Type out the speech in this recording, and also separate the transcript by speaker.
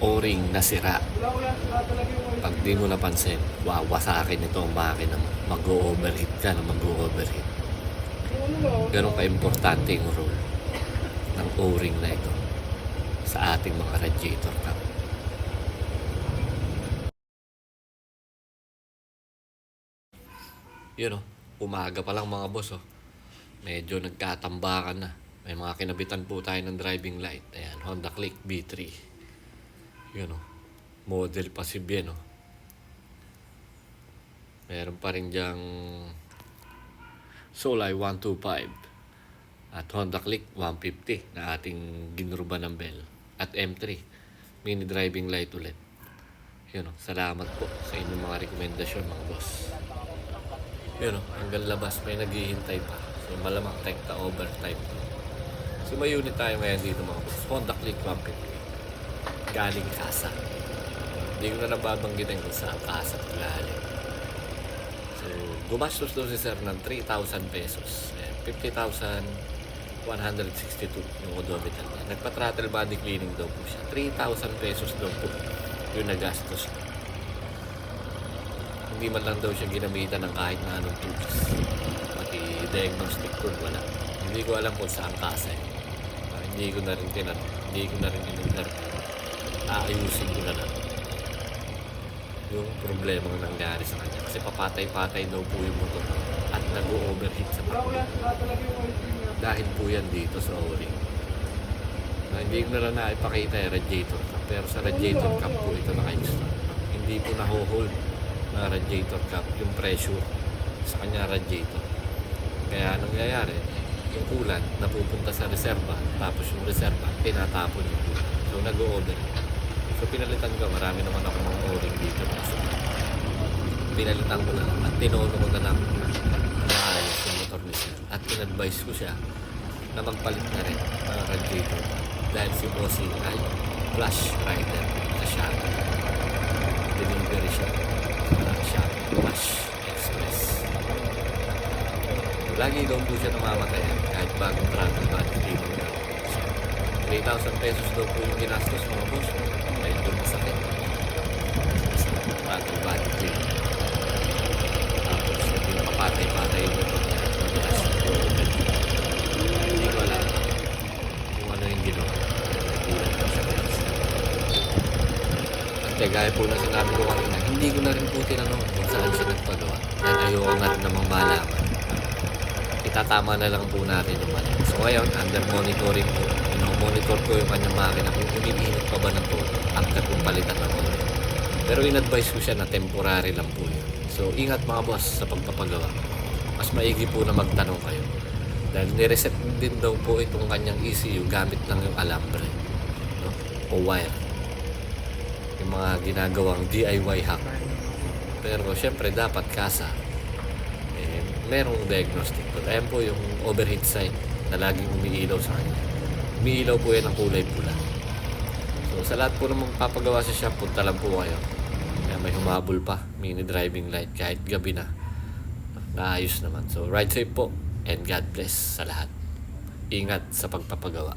Speaker 1: o-ring na sira. Pag di mo napansin, wawasakin ito ang makina mo. Mag-overheat ka na mag-overheat. Ganun ka-importante yung role ng o-ring na ito sa ating mga radiator cap. Yun oh, umaga pa lang mga boss oh. Medyo nagkatambakan na. May mga kinabitan po tayo ng driving light. Ayan, Honda Click B3. Yun oh. Model pa si Bien oh. Meron pa rin diyang Solai 125 at Honda Click 150 na ating ginuruba ng bell at M3 mini driving light ulit. Yun oh, salamat po sa inyong mga rekomendasyon mga boss. Yun o, hanggang labas may naghihintay pa. So malamang tekta overtime. So may unit tayo ngayon dito mga boss. Honda Click 150. Galing Kasa. Hindi ko na nababanggitin kung saan Kasa galing. So gumastos daw si sir ng 3,000 pesos. Ayan, 50,162 yung odometer niya. Nagpa-throttle body cleaning daw po siya. 3,000 pesos daw po yung nagastos niya hindi man lang daw siya ginamitan ng kahit na anong tools. Pati diagnostic tool, wala. Hindi ko alam kung saan kasa eh. Ah, hindi ko na rin tinanong. Hindi ko na rin in-interview. Aayusin ko na lang. Yung problema ang nangyari sa kanya. Kasi papatay-patay daw po yung motor at nag-overheat sa pagod. Dahil po yan dito sa o-ring. Ah, hindi ko na lang naipakita yung radiator cap. Pero sa radiator cap po ito naka-install. Hindi po na-hold na radiator cap yung pressure sa kanya radiator. Kaya anong nangyayari? Yung ulan napupunta sa reserva tapos yung reserva tinatapon yung ulan. So nag-o-over. So pinalitan ko, marami naman ako mga o-ring dito. Pinalitan ko na lang at tinono ko na lang na ayos yung motor ni Sir. At in-advise ko siya na magpalit na rin ng radiator. Dahil si Bossy ay flash rider sa Shopee. Delivery siya ng Shopee Flash Express. Lagi daw po siya namamatay kahit bagong travel na. So, 3,000 pesos daw po yung ginastos mga boss. Doon masakit. Sa travel body cleaning. Tapos pinapapatay-patay yung po. Hindi ko alam kung ano yung ginawa. At gaya po na sinabi ko kanina, hindi ko na rin po tinanong kung saan siya nagpagawa. Dahil ayoko nga rin namang malaman. Itatama na lang po natin yung mali. So ngayon, under monitoring po. Monitor ko yung kanyang makina kung umiinit pa ba ng todo after kung palitan ng oil. Pero in-advise ko siya na temporary lang po yun. So ingat mga boss sa pagpapagawa. Mas maigi po na magtanong kayo. Dahil nireset din daw po itong kanyang ECU gamit lang yung alambre no? o wire yung mga ginagawang DIY hack. Pero syempre dapat kasa. Eh, merong diagnostic. Ayan po yung overheat sign na laging umiilaw sa kanya. Umiilaw po yan ng kulay pula. So sa lahat po ng magpapagawa sa shop, punta lang po kayo. Kaya may humabol pa, mini driving light kahit gabi na. Naayos naman. So ride safe po and God bless sa lahat. Ingat sa pagpapagawa.